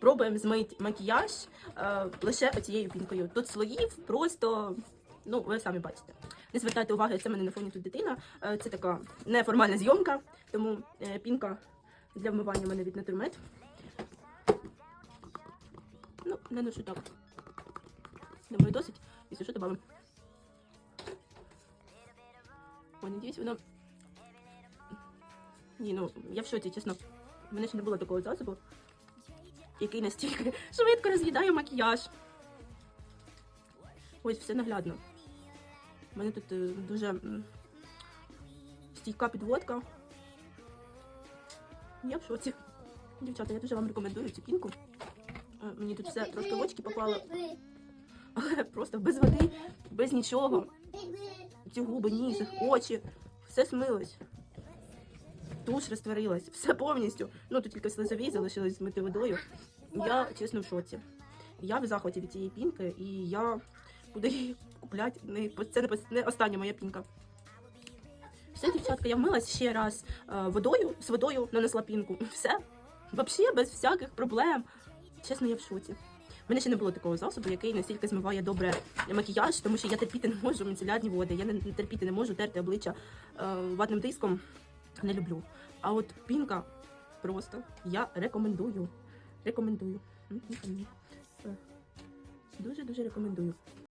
пробуємо змити макіяж е, лише оцією пінкою. Тут слоїв просто, ну, ви самі бачите. Не звертайте уваги, це в мене на фоні тут дитина. Е, це така неформальна зйомка, тому е, пінка для вмивання в мене від натурмет. Ну, не ношу так. Думаю, досить. Якщо що, добавимо. Ой, надіюсь, воно. Ні, ну я в шоці, чесно. У мене ще не було такого засобу, який настільки швидко роз'їдає макіяж. Ось все наглядно. У мене тут е, дуже стійка підводка. Я в шоці. Дівчата, я дуже вам рекомендую цю пінку. Е, Мені тут все трошки в очки попало, але просто без води, без нічого. Ці губи, ніс, очі, все смилось. Туш розтворилась, все повністю. Ну тут тільки слизові залишились змити водою. Я чесно в шоці. Я в захваті від цієї пінки, і я буду її купляти. Це не, остання моя пінка. Все, дівчатка, я вмилась ще раз е, водою, з водою нанесла пінку. Все. Взагалі без всяких проблем. Чесно, я в шоці. У мене ще не було такого засобу, який настільки змиває добре макіяж, тому що я терпіти не можу міцелярні води. Я не терпіти не можу терти обличчя е, ватним диском. Не люблю. А от пінка просто я рекомендую. Рекомендую. Е, Дуже дуже рекомендую.